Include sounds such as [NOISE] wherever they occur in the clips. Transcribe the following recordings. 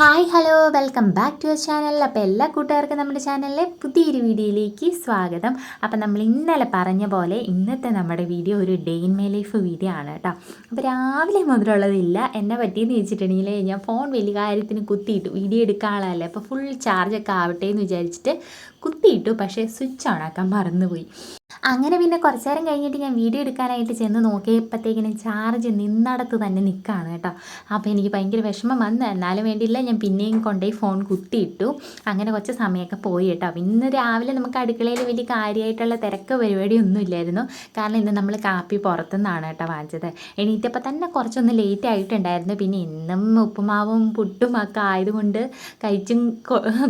Hi hello welcome back to your channel. അപ്പോൾ എല്ലാ കൂട്ടുകാർക്കും നമ്മുടെ ചാനലിലെ പുതിയൊരു വീഡിയോയിലേക്ക് സ്വാഗതം. അപ്പോൾ നമ്മൾ ഇന്നലെ പറഞ്ഞ പോലെ ഇന്നത്തെ നമ്മുടെ വീഡിയോ ഒരു day in my life video ആണ് കേട്ടോ അപ്പോൾ രാവിലെ മുതലുള്ളതില്ല എന്നെ പറ്റിയെന്ന് വെച്ചിട്ടുണ്ടെങ്കിൽ ഞാൻ ഫോൺ വലിയ കാര്യത്തിന് കുത്തിയിട്ട് വീഡിയോ എടുക്കാനുള്ളതല്ലേ അപ്പോൾ ഫുൾ ചാർജൊക്കെ ആവട്ടെ എന്ന് വിചാരിച്ചിട്ട് കുത്തിയിട്ടു പക്ഷേ സ്വിച്ച് ഓൺ ആക്കാൻ മറന്നുപോയി. അങ്ങനെ പിന്നെ കുറച്ച് നേരം കഴിഞ്ഞിട്ട് ഞാൻ വീഡിയോ എടുക്കാനായിട്ട് ചെന്ന് നോക്കിയപ്പോഴത്തേക്കിനും ചാർജ് നിന്നടത്ത് തന്നെ നിൽക്കുകയാണ് കേട്ടോ. അപ്പോൾ എനിക്ക് ഭയങ്കര വിഷമം വന്നു. എന്നാലും വേണ്ടിയില്ല ഞാൻ പിന്നെയും കൊണ്ടുപോയി ഫോൺ കുത്തിയിട്ടു. അങ്ങനെ കുറച്ച് സമയമൊക്കെ പോയി കേട്ടോ. ഇന്ന് രാവിലെ നമുക്ക് അടുക്കളയിൽ വലിയ കാര്യമായിട്ടുള്ള തിരക്ക് പരിപാടിയൊന്നും ഇല്ലായിരുന്നു. കാരണം ഇന്ന് നമ്മൾ കാപ്പി പുറത്തുനിന്നാണ് കേട്ടോ വാങ്ങിച്ചത്. എണീറ്റപ്പോൾ തന്നെ കുറച്ചൊന്ന് ലേറ്റ് ആയിട്ടുണ്ടായിരുന്നു. പിന്നെ ഇന്നും ഉപ്പുമാവും പുട്ടും ഒക്കെ ആയതുകൊണ്ട് കഴിച്ചും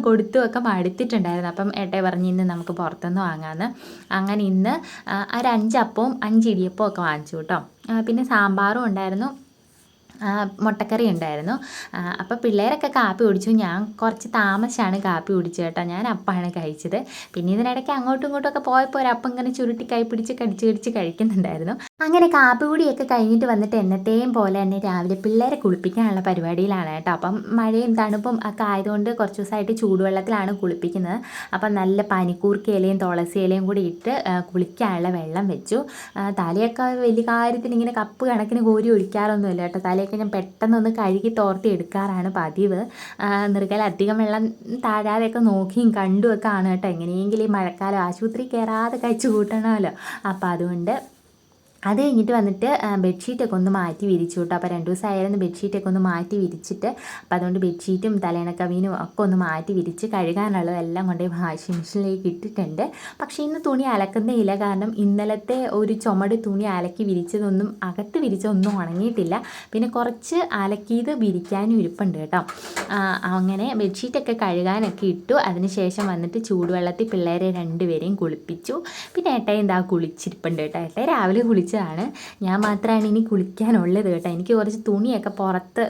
കൊടുത്തും ഒക്കെ മടുത്തിട്ടുണ്ടായിരുന്നു. അപ്പം ഏട്ടയെ പറഞ്ഞ് ഇന്ന് നമുക്ക് പുറത്തുനിന്ന് വാങ്ങാമെന്ന് അങ്ങനെ ഇന്ന് ഒരു അഞ്ചപ്പവും അഞ്ച് ഇടിയപ്പവും ഒക്കെ വാങ്ങിച്ചു കേട്ടോ. പിന്നെ സാമ്പാറും ഉണ്ടായിരുന്നു. മുട്ടക്കറി ഉണ്ടായിരുന്നു. അപ്പോൾ പിള്ളേരൊക്കെ കാപ്പി കുടിച്ചു. ഞാൻ കുറച്ച് താമസിച്ചാണ് കാപ്പി കുടിച്ചത് കേട്ടോ. ഞാൻ അപ്പമാണ് കഴിച്ചത്. പിന്നെ ഇതിനിടയ്ക്ക് അങ്ങോട്ടും ഇങ്ങോട്ടും ഒക്കെ പോയപ്പോൾ ഒരപ്പം ഇങ്ങനെ ചുരുട്ടി കൈ പിടിച്ച് കടിച്ച് കടിച്ച് കഴിക്കുന്നുണ്ടായിരുന്നു. അങ്ങനെ കാപ്പി കൂടിയൊക്കെ കഴിഞ്ഞിട്ട് വന്നിട്ട് എന്നത്തെയും പോലെ തന്നെ രാവിലെ പിള്ളേരെ കുളിപ്പിക്കാനുള്ള പരിപാടിയിലാണ് കേട്ടോ. അപ്പം മഴയും തണുപ്പും ഒക്കെ ആയതുകൊണ്ട് കുറച്ച് ദിവസമായിട്ട് ചൂടുവെള്ളത്തിലാണ് കുളിപ്പിക്കുന്നത്. അപ്പം നല്ല പനിക്കൂർക്ക ഇലയും തുളസി ഇലയും കൂടി ഇട്ട് കുളിക്കാനുള്ള വെള്ളം വെച്ചു. തലയൊക്കെ വലിയ കാര്യത്തിന് ഇങ്ങനെ കപ്പ് കണക്കിന് കോരി ഒഴിക്കാറൊന്നുമില്ല കേട്ടോ. തലയൊക്കെ ഞാൻ പെട്ടെന്നൊന്ന് കഴുകി തോർത്തി എടുക്കാറാണ് പതിവ്. നിർഗൽ അധികം വെള്ളം താഴാതെയൊക്കെ നോക്കിയും കണ്ടുമൊക്കെ ആണ് കേട്ടോ. എങ്ങനെയെങ്കിലും ഈ മഴക്കാലം ആശുപത്രി കയറാതെ കഴിച്ചു കൂട്ടണമല്ലോ. അപ്പോൾ അതുകൊണ്ട് അത് കഴിഞ്ഞിട്ട് വന്നിട്ട് ബെഡ്ഷീറ്റൊക്കെ ഒന്ന് മാറ്റി വിരിച്ചു കേട്ടോ അപ്പോൾ രണ്ട് ദിവസമായിരുന്നു ബെഡ്ഷീറ്റൊക്കെ ഒന്ന് മാറ്റി വിരിച്ചിട്ട് അപ്പോൾ അതുകൊണ്ട് ബെഡ്ഷീറ്റും തലേണക്കവീനും ഒക്കെ ഒന്ന് മാറ്റി വിരിച്ച് കഴുകാനുള്ളതെല്ലാം കൊണ്ട് വാഷിംഗ് മെഷീനിലേക്ക് ഇട്ടിട്ടുണ്ട്. പക്ഷേ ഇന്ന് തുണി അലക്കുന്നേയില്ല കാരണം ഇന്നലത്തെ ഒരു ചുമട് തുണി അലക്കി വിരിച്ചതൊന്നും അകത്ത് വിരിച്ചതൊന്നും ഉണങ്ങിയിട്ടില്ല. പിന്നെ കുറച്ച് അലക്കിയത് വിരിക്കാനും ഇരിപ്പുണ്ട് കേട്ടോ. അങ്ങനെ ബെഡ്ഷീറ്റൊക്കെ കഴുകാനൊക്കെ ഇട്ടു. അതിനുശേഷം വന്നിട്ട് ചൂടുവെള്ളത്തിൽ പിള്ളേരെ രണ്ടുപേരെയും കുളിപ്പിച്ചു. പിന്നെ ഏട്ടായി എന്താ കുളിച്ചിരിപ്പുണ്ട് കേട്ടോ. ഏട്ടായി രാവിലെ കുളിച്ചതാണ്. ഞാൻ മാത്രമാണ് ഇനി കുളിക്കാനുള്ളത് കേട്ടോ. എനിക്ക് കുറച്ച് തുണിയൊക്കെ പുറത്ത്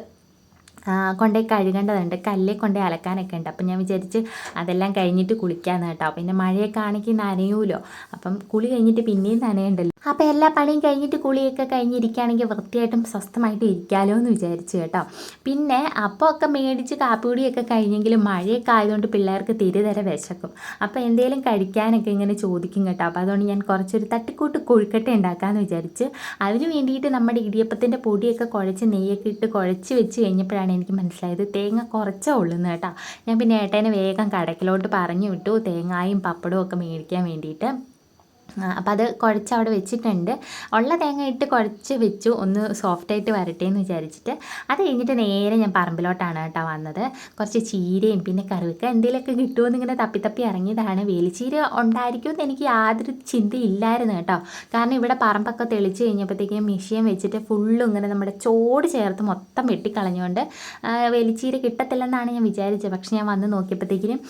കൊണ്ടേ കഴുകേണ്ടതുണ്ട്. കല്ലേ കൊണ്ടുപോയി അലക്കാനൊക്കെ ഉണ്ട്. അപ്പം ഞാൻ വിചാരിച്ച് അതെല്ലാം കഴിഞ്ഞിട്ട് കുളിക്കാമെന്ന് കേട്ടോ. പിന്നെ മഴയൊക്കെ ആണെങ്കിൽ നനയൂലോ. അപ്പം കുളി കഴിഞ്ഞിട്ട് പിന്നെയും നനയുണ്ടല്ലോ. അപ്പോൾ എല്ലാ പണിയും കഴിഞ്ഞിട്ട് കുളിയൊക്കെ കഴിഞ്ഞിരിക്കുകയാണെങ്കിൽ വൃത്തിയായിട്ടും സ്വസ്ഥമായിട്ട് ഇരിക്കാമല്ലോ എന്ന് വിചാരിച്ചു കേട്ടോ. പിന്നെ അപ്പോൾ ഒക്കെ മേടിച്ച് കാപ്പിപൊടിയൊക്കെ കഴിഞ്ഞെങ്കിലും മഴയൊക്കെ ആയതുകൊണ്ട് പിള്ളേർക്ക് തിരിതര വിശക്കും. അപ്പോൾ എന്തെങ്കിലും കഴിക്കാനൊക്കെ ഇങ്ങനെ ചോദിക്കും കേട്ടോ. അപ്പോൾ അതുകൊണ്ട് ഞാൻ കുറച്ചൊരു തട്ടിക്കൂട്ട് കൊഴുക്കട്ട ഉണ്ടാക്കാമെന്ന് വിചാരിച്ച് അതിന് വേണ്ടിയിട്ട് നമ്മുടെ ഇടിയപ്പത്തിന്റെ പൊടിയൊക്കെ കുഴച്ച് നെയ്യൊക്കെ ഇട്ട് കുഴച്ച് വെച്ച് കഴിഞ്ഞപ്പോഴാണ് എനിക്ക് മനസ്സിലായത് തേങ്ങ കുറച്ചേ ഉള്ളൂന്ന് കേട്ടോ. ഞാൻ പിന്നെ ഏട്ടനെ വേഗം കടക്കിലോട്ട് പറഞ്ഞു വിട്ടു. തേങ്ങായും പപ്പടവും ഒക്കെ മേടിക്കാൻ വേണ്ടിയിട്ട്. അപ്പോൾ അത് കുഴച്ച് അവിടെ വെച്ചിട്ടുണ്ട്. ഉള്ള തേങ്ങ ഇട്ട് കുഴച്ച് വെച്ചു. ഒന്ന് സോഫ്റ്റായിട്ട് വരട്ടെ എന്ന് വിചാരിച്ചിട്ട്. അത് കഴിഞ്ഞിട്ട് നേരെ ഞാൻ പറമ്പിലോട്ടാണ് കേട്ടോ വന്നത്. കുറച്ച് ചീരയും പിന്നെ കറിവെക്ക എന്തെങ്കിലുമൊക്കെ കിട്ടുമെന്ന് ഇങ്ങനെ തപ്പി തപ്പി ഇറങ്ങിയതാണ്. വേലിച്ചീര ഉണ്ടായിരിക്കും എന്ന് എനിക്ക് യാതൊരു ചിന്തയില്ലായിരുന്നു കേട്ടോ. കാരണം ഇവിടെ പറമ്പൊക്കെ തെളിച്ച് കഴിഞ്ഞപ്പോഴത്തേക്കും മെഷീൻ വെച്ചിട്ട് ഫുള്ളും ഇങ്ങനെ നമ്മുടെ ചോട് ചേർത്ത് മൊത്തം വെട്ടിക്കളഞ്ഞുകൊണ്ട് വേലിച്ചീര കിട്ടത്തില്ലെന്നാണ് ഞാൻ വിചാരിച്ചത്. പക്ഷെ ഞാൻ വന്ന് നോക്കിയപ്പോഴത്തേക്കിനും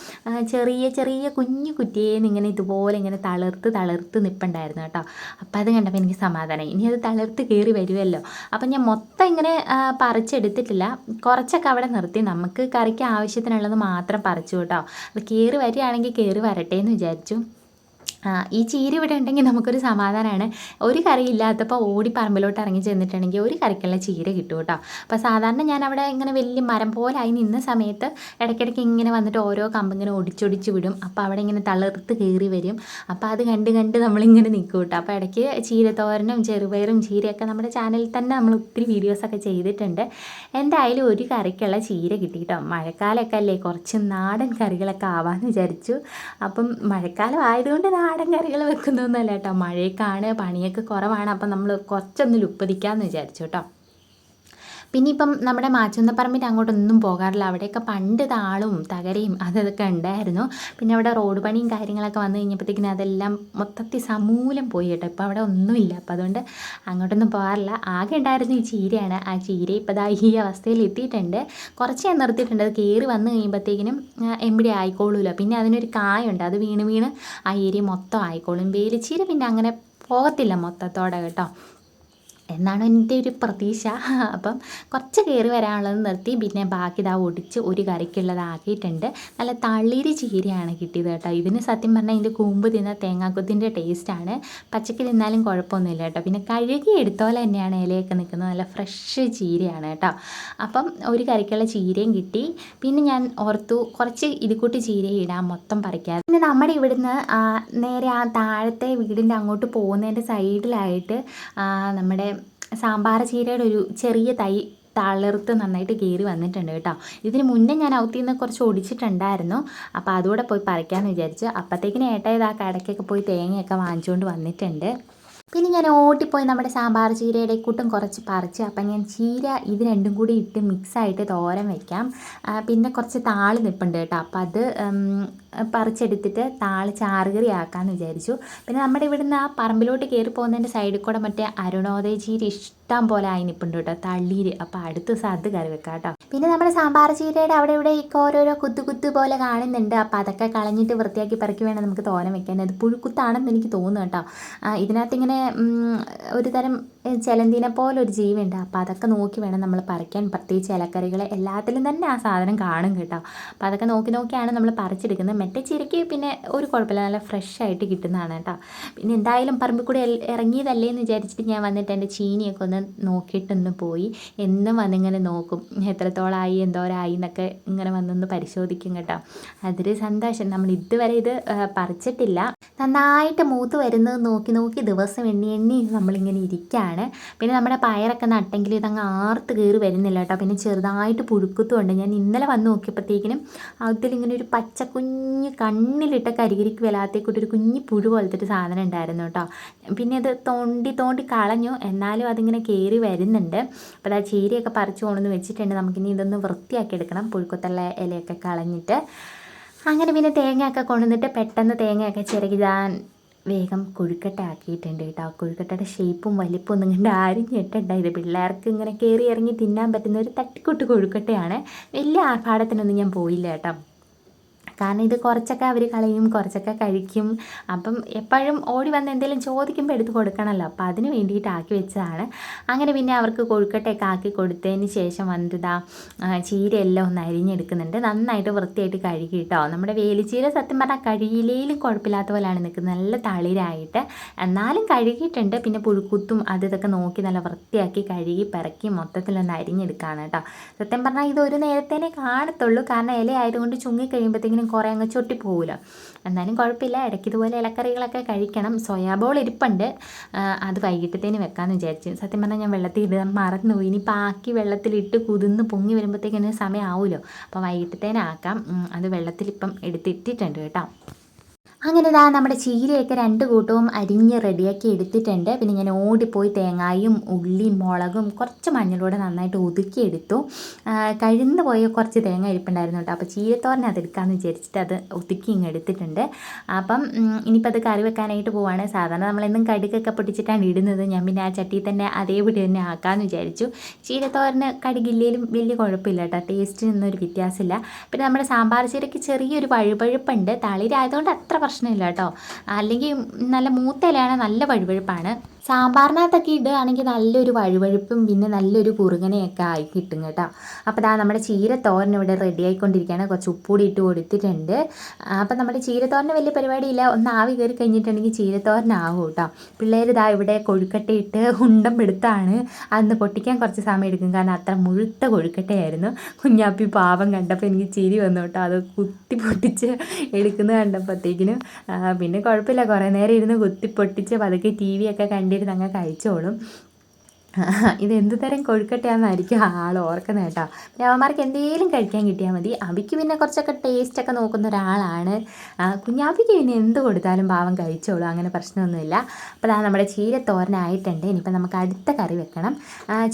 ചെറിയ ചെറിയ കുഞ്ഞു കുറ്റിയേന്ന് ഇങ്ങനെ ഇതുപോലെ ഇങ്ങനെ തളിർത്ത് തളിർത്ത് നിൽപ്പുണ്ടായിരുന്നു കേട്ടോ. അപ്പം അത് കണ്ടപ്പോൾ എനിക്ക് സമാധാനമായി ഇനി അത് തളിർത്ത് കയറി വരുമല്ലോ അപ്പം ഞാൻ മൊത്തം ഇങ്ങനെ പറിച്ചെടുത്തിട്ടില്ല. കുറച്ചൊക്കെ അവിടെ നിർത്തി. നമുക്ക് കറിക്ക് ആവശ്യത്തിനുള്ളത് മാത്രം പറിച്ചു കേട്ടോ. അത് കയറി വരികയാണെങ്കിൽ കയറി വരട്ടെ എന്ന് വിചാരിച്ചു. ഈ ചീര ഇവിടെ ഉണ്ടെങ്കിൽ നമുക്കൊരു സമാധാനമാണ് ഒരു കറി ഇല്ലാത്തപ്പോൾ ഓടി പറമ്പിലോട്ട് ഇറങ്ങി ചെന്നിട്ടുണ്ടെങ്കിൽ ഒരു കറിക്കുള്ള ചീര കിട്ടും കേട്ടോ. അപ്പോൾ സാധാരണ ഞാൻ അവിടെ ഇങ്ങനെ വലിയ മരം പോലായി നിന്ന സമയത്ത് ഇടയ്ക്കിടയ്ക്ക് ഇങ്ങനെ വന്നിട്ട് ഓരോ കമ്പ് ഇങ്ങനെ ഒടിച്ചൊടിച്ച് വിടും. അപ്പോൾ അവിടെ ഇങ്ങനെ തളർത്ത് കയറി വരും. അപ്പോൾ അത് കണ്ട് കണ്ട് നമ്മളിങ്ങനെ നിൽക്കും കേട്ടോ. അപ്പോൾ ഇടയ്ക്ക് ചീരത്തോരനും ചെറുപയറും ചീരയൊക്കെ നമ്മുടെ ചാനലിൽ തന്നെ നമ്മൾ ഒത്തിരി വീഡിയോസൊക്കെ ചെയ്തിട്ടുണ്ട്. എന്തായാലും ഒരു കറിക്കുള്ള ചീര കിട്ടി കേട്ടോ. മഴക്കാലമൊക്കെ അല്ലേ? കുറച്ച് നാടൻ കറികളൊക്കെ ആവാമെന്ന് വിചാരിച്ചു. അപ്പം മഴക്കാലം ആയതുകൊണ്ട് നാടൻ കറികൾ വെക്കുന്നൊന്നുമല്ല കേട്ടോ. മഴയൊക്കെ ആണ് പണിയൊക്കെ കുറവാണ്. അപ്പം നമ്മൾ കുറച്ചൊന്ന് ലുപ്പതിക്കാമെന്ന് വിചാരിച്ചു കേട്ടോ. പിന്നെ ഇപ്പം നമ്മുടെ മാച്ചുന്നപ്പറമ്പിന്റെ അങ്ങോട്ടൊന്നും പോകാറില്ല. അവിടെയൊക്കെ പണ്ട് താളും തകരയും അതൊക്കെ ഉണ്ടായിരുന്നു. പിന്നെ അവിടെ റോഡ് പണിയും കാര്യങ്ങളൊക്കെ വന്നു കഴിഞ്ഞപ്പോഴത്തേക്കിനും അതെല്ലാം മൊത്തത്തിൽ സമൂലം പോയി കേട്ടോ. ഇപ്പോൾ അവിടെ ഒന്നുമില്ല. അപ്പോൾ അതുകൊണ്ട് അങ്ങോട്ടൊന്നും പോകാറില്ല. ആകെ ഉണ്ടായിരുന്നു ഈ ചീരയാണ്. ആ ചീര ഇപ്പോൾ ദാ ഈ അവസ്ഥയിൽ എത്തിയിട്ടുണ്ട്. കുറച്ച് ഞാൻ നിർത്തിയിട്ടുണ്ട്. അത് കയറി വന്നു കഴിയുമ്പോഴത്തേക്കിനും എമ്പിടി ആയിക്കോളൂല പിന്നെ അതിനൊരു കായുണ്ട്. അത് വീണ് വീണ് ആ ഏരിയ മൊത്തം ആയിക്കോളും. വേലിച്ചീര പിന്നെ അങ്ങനെ പോകത്തില്ല മൊത്തത്തോടെ കേട്ടോ. എന്നാണ് എന്റെ ഒരു പ്രതീക്ഷ. [LAUGHS] അപ്പം കുറച്ച് കയറി വരാനുള്ളത് നിർത്തി. പിന്നെ ബാക്കി ഇതാ ഒടിച്ച് ഒരു കറിക്കുള്ളതാക്കിയിട്ടുണ്ട് നല്ല തളിര് ചീരയാണ് കിട്ടിയത് കേട്ടോ. ഇതിന് സത്യം പറഞ്ഞാൽ ഇതിന്റെ കൂമ്പ് തിന്ന തേങ്ങാക്കുത്തിന്റെ ടേസ്റ്റാണ്. പച്ചക്ക് തിന്നാലും കുഴപ്പമൊന്നുമില്ല കേട്ടോ. പിന്നെ കഴുകി എടുത്തോലെ തന്നെയാണ് ഇലയൊക്കെ നിൽക്കുന്നത്. നല്ല ഫ്രഷ് ചീരയാണ് കേട്ടോ. അപ്പം ഒരു കറിക്കുള്ള ചീരയും കിട്ടി. പിന്നെ ഞാൻ ഓർത്തു കുറച്ച് ഇതുകൂട്ടി ചീരയും ഇടാം മൊത്തം പറിക്കാതെ. പിന്നെ നമ്മുടെ ഇവിടുന്ന് നേരെ ആ താഴത്തെ വീടിന്റെ അങ്ങോട്ട് പോകുന്നതിന്റെ സൈഡിലായിട്ട് നമ്മുടെ സാമ്പാർ ചീരയുടെ ഒരു ചെറിയ തൈ തളിർത്ത് നന്നായിട്ട് കയറി വന്നിട്ടുണ്ട് കേട്ടോ. ഇതിന് മുന്നേ ഞാൻ ഔത്തിൽ നിന്ന് കുറച്ച് ഒടിച്ചിട്ടുണ്ടായിരുന്നു. അപ്പോൾ അതുകൂടെ പോയി പറിക്കാമെന്ന് വിചാരിച്ചു അപ്പോഴത്തേക്കിന് ഏട്ടായത് ആ കടയ്ക്കൊക്കെ പോയി തേങ്ങയൊക്കെ വാങ്ങിച്ചുകൊണ്ട് വന്നിട്ടുണ്ട്. പിന്നെ ഞാൻ ഓട്ടിപ്പോയി നമ്മുടെ സാമ്പാർ ചീരയുടെ കൂട്ടും കുറച്ച് പറിച്ച് അപ്പം ഞാൻ ചീര ഇത് രണ്ടും കൂടി ഇട്ട് മിക്സായിട്ട് തോരൻ വയ്ക്കാം പിന്നെ കുറച്ച് താൾ നിൽപ്പുണ്ട് കേട്ടോ. അപ്പം അത് പറിച്ചെടുത്തിട്ട് താളി ചാറുകറി ആക്കാമെന്ന് വിചാരിച്ചു. പിന്നെ നമ്മുടെ ഇവിടുന്ന് ആ പറമ്പിലോട്ട് കയറി പോകുന്നതിന്റെ സൈഡിൽ കൂടെ മറ്റേ അരുണോദയ ചീര ഇഷ്ടം പോലെ ആയി നിൽപ്പുണ്ട് കേട്ടോ തള്ളീര്. അപ്പോൾ അടുത്ത ദിവസം അത് കറി വെക്കാം കേട്ടോ. പിന്നെ നമ്മുടെ സാമ്പാർ ചീരയുടെ അവിടെ ഇവിടെ ഒക്കെ ഓരോരോ കുത്തു കുത്തു പോലെ കാണുന്നുണ്ട്. അപ്പോൾ അതൊക്കെ കളഞ്ഞിട്ട് വൃത്തിയാക്കി പറക്കി വേണം നമുക്ക് തോരൻ വെക്കാൻ. അത് പുഴുക്കുത്താണെന്ന് എനിക്ക് തോന്നുന്നു കേട്ടോ. ഇതിനകത്ത് ഇങ്ങനെ ഒരു തരം ചെലന്തിനെ പോലെ ഒരു ജീവിയുണ്ട്. അപ്പോൾ അതൊക്കെ നോക്കി വേണം നമ്മൾ പറിക്കാൻ. പ്രത്യേകിച്ച് ഇലക്കറികൾ എല്ലാത്തിലും തന്നെ ആ സാധനം കാണും കേട്ടോ. അപ്പോൾ അതൊക്കെ നോക്കി നോക്കിയാണ് നമ്മൾ പറിച്ചെടുക്കുന്നത്. മറ്റേ ചീരയ്ക്ക് പിന്നെ ഒരു കുഴപ്പമില്ല. നല്ല ഫ്രഷ് ആയിട്ട് കിട്ടുന്നതാണ് കേട്ടോ. പിന്നെ എന്തായാലും പറമ്പിൽ കൂടെ ഇറങ്ങിയതല്ലേ എന്ന് വിചാരിച്ചിട്ട് ഞാൻ വന്നിട്ട് എന്റെ ചീനിയൊക്കെ ഒന്ന് നോക്കിയിട്ടൊന്ന് പോയി. എന്നും വന്നിങ്ങനെ നോക്കും. എത്രത്തോളമായി എന്തോരായി എന്നൊക്കെ ഇങ്ങനെ വന്നൊന്ന് പരിശോധിക്കും കേട്ടോ. അതൊരു സന്തോഷം. നമ്മൾ ഇതുവരെ ഇത് പറിച്ചിട്ടില്ല. നന്നായിട്ട് മൂത്ത് വരുന്നത് നോക്കി നോക്കി ദിവസം എണ്ണി എണ്ണി നമ്മളിങ്ങനെ ഇരിക്കുകയാണ് പിന്നെ നമ്മുടെ പയറൊക്കെ നട്ടെങ്കിൽ ഇതങ്ങ് ആർത്ത് കയറി വരുന്നില്ല കേട്ടോ. പിന്നെ ചെറുതായിട്ട് പുഴുക്കുത്തുമുണ്ട് ഞാൻ ഇന്നലെ വന്ന് നോക്കിയപ്പോഴത്തേക്കിനും അതിലിങ്ങനെ ഒരു പച്ച കുഞ്ഞ് കണ്ണിലിട്ട കരികരിക്ക് വലാത്തേക്കൂട്ട് ഒരു കുഞ്ഞ് പുഴു പോലത്തെ ഒരു സാധനം ഉണ്ടായിരുന്നു കേട്ടോ. പിന്നെ അത് തോണ്ടി തോണ്ടി കളഞ്ഞു. എന്നാലും അതിങ്ങനെ കയറി വരുന്നുണ്ട്. അപ്പോൾ ആ ചീരയൊക്കെ പറിച്ചു കൊണ്ടുവന്ന് വെച്ചിട്ടുണ്ട്. നമുക്കിനി ഇതൊന്ന് വൃത്തിയാക്കി എടുക്കണം പുഴുക്കുത്തുള്ള ഇലയൊക്കെ കളഞ്ഞിട്ട്. അങ്ങനെ പിന്നെ തേങ്ങയൊക്കെ കൊണ്ടുവന്നിട്ട് പെട്ടെന്ന് തേങ്ങയൊക്കെ ചിരകിതാൻ വേഗം കൊഴുക്കട്ട ആക്കിയിട്ടുണ്ട് കേട്ടോ. കൊഴുക്കട്ടയുടെ ഷേപ്പും വലിപ്പവും ഒന്നും കണ്ട് ആരും ഞെട്ടണ്ട. ഇത് പിള്ളേർക്ക് ഇങ്ങനെ കയറി ഇറങ്ങി തിന്നാൻ പറ്റുന്ന ഒരു തട്ടിക്കൂട്ട് കൊഴുക്കട്ടയാണ്. വലിയ ആർഭാടത്തിനൊന്നും ഞാൻ പോയില്ല കേട്ടോ. കാരണം ഇത് കുറച്ചൊക്കെ അവർ കളയും കുറച്ചൊക്കെ കഴിക്കും. അപ്പം എപ്പോഴും ഓടി വന്ന് എന്തെങ്കിലും ചോദിക്കുമ്പോൾ എടുത്ത് കൊടുക്കണമല്ലോ അപ്പോൾ അതിന് വേണ്ടിയിട്ട് ആക്കി വെച്ചതാണ്. അങ്ങനെ പിന്നെ അവർക്ക് കൊഴുക്കട്ടയൊക്കെ ആക്കി കൊടുത്തതിന് ശേഷം വന്നിതാ ചീരയെല്ലാം ഒന്ന് അരിഞ്ഞെടുക്കുന്നുണ്ട്. നന്നായിട്ട് വൃത്തിയായിട്ട് കഴുകി കിട്ടോ നമ്മുടെ വേലിച്ചീര സത്യം പറഞ്ഞാൽ കഴുകിയിലേലും കുഴപ്പമില്ലാത്ത പോലെയാണ് നിൽക്കുന്നത്. നല്ല തളിരായിട്ട്. എന്നാലും കഴുകിയിട്ടുണ്ട്. പിന്നെ പുഴുക്കുത്തും അത് ഇതൊക്കെ നോക്കി നല്ല വൃത്തിയാക്കി കഴുകി പിറക്കി മൊത്തത്തിലൊന്ന് അരിഞ്ഞെടുക്കുകയാണ് കേട്ടോ. സത്യം പറഞ്ഞാൽ ഇത് ഒരു നേരത്തേനെ കാണത്തുള്ളൂ. കാരണം ഇല ആയതുകൊണ്ട് ചുങ്ങി കഴിയുമ്പോഴത്തേക്കിനും കുറേ അങ്ങ് ചൊട്ടി പോകില്ല എന്നാലും കുഴപ്പമില്ല ഇടയ്ക്ക് ഇതുപോലെ ഇലക്കറികളൊക്കെ കഴിക്കണം. സോയാബോൾ ഇരിപ്പുണ്ട്. അത് വൈകിട്ടത്തേന് വെക്കാമെന്ന് വിചാരിച്ചു. സത്യം പറഞ്ഞാൽ ഞാൻ വെള്ളത്തിൽ ഇടാൻ മറന്നുപോയി ഇനിയിപ്പോൾ ആക്കി വെള്ളത്തിലിട്ട് കുതിന്ന് പൊങ്ങി വരുമ്പോഴത്തേക്കിന് സമയമാവുമല്ലോ അപ്പോൾ വൈകിട്ടത്തേനാക്കാം. അത് വെള്ളത്തിലിപ്പം എടുത്തിട്ടിട്ടുണ്ട് കേട്ടോ. അങ്ങനെ ഇതാ നമ്മുടെ ചീരയൊക്കെ രണ്ട് കൂട്ടവും അരിഞ്ഞ് റെഡിയാക്കി എടുത്തിട്ടുണ്ട്. പിന്നെ ഇങ്ങനെ ഓടിപ്പോയി തേങ്ങായും ഉള്ളിയും മുളകും കുറച്ച് മഞ്ഞളൂടെ നന്നായിട്ട് ഒതുക്കിയെടുത്തു. കഴിന്ന് കഴിഞ്ഞു പോയ കുറച്ച് തേങ്ങ ഇരിപ്പുണ്ടായിരുന്നു കേട്ടോ. അപ്പോൾ ചീരത്തോരനെ അത് എടുക്കാമെന്ന് വിചാരിച്ചിട്ട് അത് ഒതുക്കി ഇങ്ങ് എടുത്തിട്ടുണ്ട്. അപ്പം ഇനിയിപ്പോൾ അത് കറി വെക്കാനായിട്ട് പോവാണ്. സാധാരണ നമ്മളെന്നും കടുകൊക്കെ പൊട്ടിച്ചിട്ടാണ് ഇടുന്നത്. ഞാൻ പിന്നെ ആ ചട്ടിയിൽ തന്നെ അതേപടി തന്നെ ആക്കാമെന്ന് വിചാരിച്ചു. ചീരത്തോരന് കടുകില്ലേലും വലിയ കുഴപ്പമില്ല കേട്ടോ. ടേസ്റ്റിനൊന്നും ഒരു വ്യത്യാസമില്ല. പിന്നെ നമ്മുടെ സാമ്പാർ ചീരയ്ക്ക് ചെറിയൊരു വഴുവഴുപ്പുണ്ട് തളിരായതുകൊണ്ട് അത്ര പ്രശ്നമില്ല കേട്ടോ. അല്ലെങ്കിൽ നല്ല മൂത്ത ഇലയാണ് നല്ല വഴുവഴുപ്പാണ്. സാമ്പാറിനകത്തൊക്കെ ഇടുകയാണെങ്കിൽ നല്ലൊരു വഴുവഴുപ്പും പിന്നെ നല്ലൊരു കുറുകനെയൊക്കെ ആയി കിട്ടും കേട്ടോ. അപ്പോൾ ദാ നമ്മുടെ ചീരത്തോരൻ ഇവിടെ റെഡി ആയിക്കൊണ്ടിരിക്കുകയാണ്. കുറച്ച് ഉപ്പൂടി ഇട്ട് കൊടുത്തിട്ടുണ്ട്. അപ്പോൾ നമ്മുടെ ചീരത്തോരന് വലിയ പരിപാടിയില്ല. ഒന്ന് ആവി കയറി കഴിഞ്ഞിട്ടുണ്ടെങ്കിൽ ചീരത്തോരനാവും കേട്ടോ. പിള്ളേർ ഇതാ ഇവിടെ കൊഴുക്കട്ടയിട്ട് ഉണ്ടം എടുത്താണ്. അന്ന് പൊട്ടിക്കാൻ കുറച്ച് സമയം എടുക്കും. കാരണം അത്ര മുഴുത്ത കൊഴുക്കട്ടയായിരുന്നു. കുഞ്ഞാപ്പി പാവം കണ്ടപ്പോൾ എനിക്ക് ചിരി വന്നു കേട്ടോ. അത് കുത്തി പൊട്ടിച്ച് എടുക്കുന്നത് കണ്ടപ്പോഴത്തേക്കിനും പിന്നെ കുഴപ്പമില്ല. കുറേ നേരം ഇരുന്ന് കുത്തി പൊട്ടിച്ച് പതുക്കെ ടി വി ഒക്കെ കണ്ടിരുന്ന്. അങ്ങ് കഴിച്ചോളും. ഇത് എന്ത് തരം കൊഴുക്കട്ടയാണെന്നായിരിക്കും ആൾ ഓർക്കുന്നത് കേട്ടോ. പിന്നെ അവന്മാർക്ക് എന്തെങ്കിലും കഴിക്കാൻ കിട്ടിയാൽ മതി. അബിക്ക് പിന്നെ കുറച്ചൊക്കെ ടേസ്റ്റ് ഒക്കെ നോക്കുന്ന ഒരാളാണ്. കുഞ്ഞാബിക്ക് പിന്നെ എന്ത് കൊടുത്താലും പാവം കഴിച്ചോളൂ. അങ്ങനെ പ്രശ്നമൊന്നുമില്ല. അപ്പോൾ അതാ നമ്മുടെ ചീരത്തോരനായിട്ടുണ്ട് ഇനിയിപ്പോൾ നമുക്ക് അടുത്ത കറി വെക്കണം.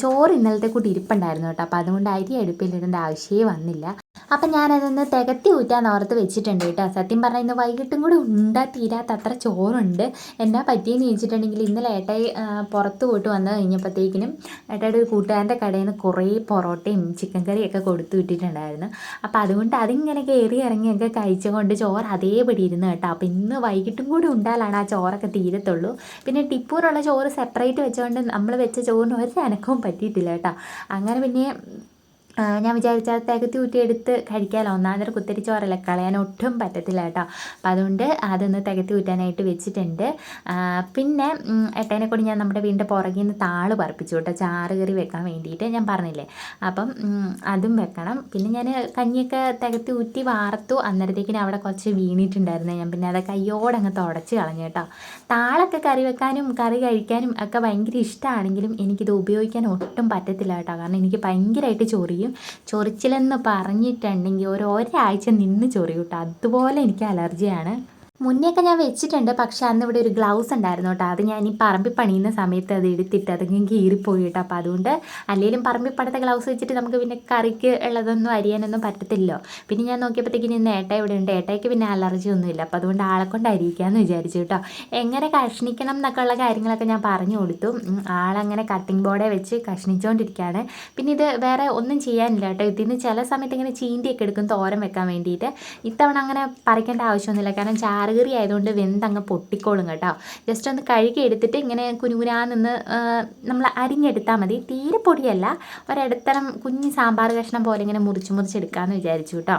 ചോറ് ഇന്നലത്തെ കൂട്ടി ഇരിപ്പുണ്ടായിരുന്നു കേട്ടോ. അപ്പോൾ അതുകൊണ്ട് അരി അടുപ്പിലിടേണ്ട ആവശ്യമേ വന്നില്ല. അപ്പം ഞാനതൊന്ന് തികത്തി ഊറ്റാന്ന് ഓർത്ത് വെച്ചിട്ടുണ്ട് കേട്ടോ. സത്യം പറഞ്ഞാൽ ഇന്ന് വൈകിട്ടും കൂടെ ഉണ്ടാ തീരാത്ത അത്ര ചോറുണ്ട്. എന്നാ പറ്റിയെന്ന് ചോദിച്ചിട്ടുണ്ടെങ്കിൽ ഇന്നലെ ഏട്ടായി പുറത്ത് പോയിട്ട് വന്നു കഴിഞ്ഞപ്പോഴത്തേക്കിനും ഏട്ടായുടെ ഒരു കൂട്ടുകാരന്റെ കടയിൽ നിന്ന് കുറേ പൊറോട്ടയും ചിക്കൻ കറിയൊക്കെ കൊടുത്തു വിട്ടിട്ടുണ്ടായിരുന്നു. അപ്പോൾ അതുകൊണ്ട് അതിങ്ങനെ കയറി ഇറങ്ങിയൊക്കെ കഴിച്ചുകൊണ്ട് ചോറ് അതേപടി ഇരുന്ന് കേട്ടോ. അപ്പോൾ ഇന്ന് വൈകിട്ടും കൂടെ ഉണ്ടാലാണ് ആ ചോറൊക്കെ തീരത്തുള്ളൂ. പിന്നെ ടിപ്പൂറുള്ള ചോറ് സെപ്പറേറ്റ് വെച്ചുകൊണ്ട് നമ്മൾ വെച്ച ചോറിന് ഒരു അനക്കവും പറ്റിയിട്ടില്ല കേട്ടോ. അങ്ങനെ പിന്നെ ഞാൻ വിചാരിച്ച തികത്തി ഊറ്റിയെടുത്ത് കഴിക്കാമല്ലോ കഴിക്കാമല്ലോ ഒന്നാമതൊരു കുത്തിരി ചോറല്ല കളയാൻ ഒട്ടും പറ്റത്തില്ല കേട്ടോ. അപ്പം അതുകൊണ്ട് അതൊന്ന് തികത്തി ഊറ്റാനായിട്ട് വെച്ചിട്ടുണ്ട്. പിന്നെ എട്ടേനെ കൂടി ഞാൻ നമ്മുടെ വീടിന്റെ പുറകിൽ നിന്ന് താൾ പറപ്പിച്ചു കേട്ടോ. ചാറ് കറി വെക്കാൻ വേണ്ടിയിട്ട് ഞാൻ പറഞ്ഞില്ലേ. അപ്പം അതും വെക്കണം. പിന്നെ ഞാൻ കഞ്ഞിയൊക്കെ തികത്തി ഊറ്റി വാർത്തു. അന്നേരത്തേക്കിന് അവിടെ കുറച്ച് വീണിട്ടുണ്ടായിരുന്നു. ഞാൻ പിന്നെ അത് കയ്യോടെ അങ്ങ് തുടച്ച് കളഞ്ഞു കേട്ടോ. താളൊക്കെ കറി വെക്കാനും കറി കഴിക്കാനും ഒക്കെ ഭയങ്കര ഇഷ്ടമാണെങ്കിലും എനിക്കിത് ഉപയോഗിക്കാൻ ഒട്ടും പറ്റത്തില്ല കേട്ടോ. കാരണം എനിക്ക് ഭയങ്കരമായിട്ട് ചൊറിയും. ചൊറിച്ചിലെന്ന് പറഞ്ഞിട്ടുണ്ടെങ്കിൽ ഒരു ഒരാഴ്ച നിന്ന് ചൊറിയും കേട്ടോ. അതുപോലെ എനിക്ക് അലർജിയാണ്. മുന്നെയൊക്കെ ഞാൻ വെച്ചിട്ടുണ്ട് പക്ഷെ അന്ന് ഇവിടെ ഒരു ഗ്ലൗസ് ഉണ്ടായിരുന്നു കേട്ടോ. അത് ഞാൻ ഈ പറമ്പിൽ പണിയുന്ന സമയത്ത് അത് എടുത്തിട്ട് അതൊക്കെ കീറിപ്പോയി കേട്ടോ. അപ്പോൾ അതുകൊണ്ട് അല്ലെങ്കിലും പറമ്പിൽ പണിത്ത ഗ്ലൗസ് വെച്ചിട്ട് നമുക്ക് പിന്നെ കറിക്ക് ഉള്ളതൊന്നും അരിയാനൊന്നും പറ്റത്തില്ലല്ലോ. പിന്നെ ഞാൻ നോക്കിയപ്പോഴത്തേക്കിന് ഇന്ന് ഏട്ട ഇവിടെ ഉണ്ട്. ഏട്ടയ്ക്ക് പിന്നെ അലർജി ഒന്നുമില്ല. അപ്പോൾ അതുകൊണ്ട് ആളെ കൊണ്ട് അരിയിക്കാമെന്ന് വിചാരിച്ചു കേട്ടോ. എങ്ങനെ കഷ്ണിക്കണം എന്നൊക്കെ ഉള്ള കാര്യങ്ങളൊക്കെ ഞാൻ പറഞ്ഞു കൊടുത്തു. ആളങ്ങനെ കട്ടിംഗ് ബോർഡേ വെച്ച് കഷ്ണിച്ചുകൊണ്ടിരിക്കുകയാണ് പിന്നെ ഇത് വേറെ ഒന്നും ചെയ്യാനില്ല കേട്ടോ. ഇതിന് ചില സമയത്ത് ഇങ്ങനെ ചീന്തിയൊക്കെ എടുക്കും തോരം വെക്കാൻ വേണ്ടിയിട്ട്. ഇത്തവണ അങ്ങനെ പറിക്കേണ്ട ആവശ്യമൊന്നുമില്ല. കാരണം ചാറുകറി ആയതുകൊണ്ട് വെന്തങ്ങ് പൊട്ടിക്കോളും കേട്ടോ. ജസ്റ്റ് ഒന്ന് കഴുകി എടുത്തിട്ട് ഇങ്ങനെ കുനുകുനാ നിന്ന് നമ്മൾ അരിഞ്ഞെടുത്താൽ മതി. തീരെ പൊടിയല്ല. ഒരിടത്തരം കുഞ്ഞ് സാമ്പാർ കഷ്ണം പോലെ ഇങ്ങനെ മുറിച്ച് മുറിച്ചെടുക്കാമെന്ന് വിചാരിച്ചു കേട്ടോ.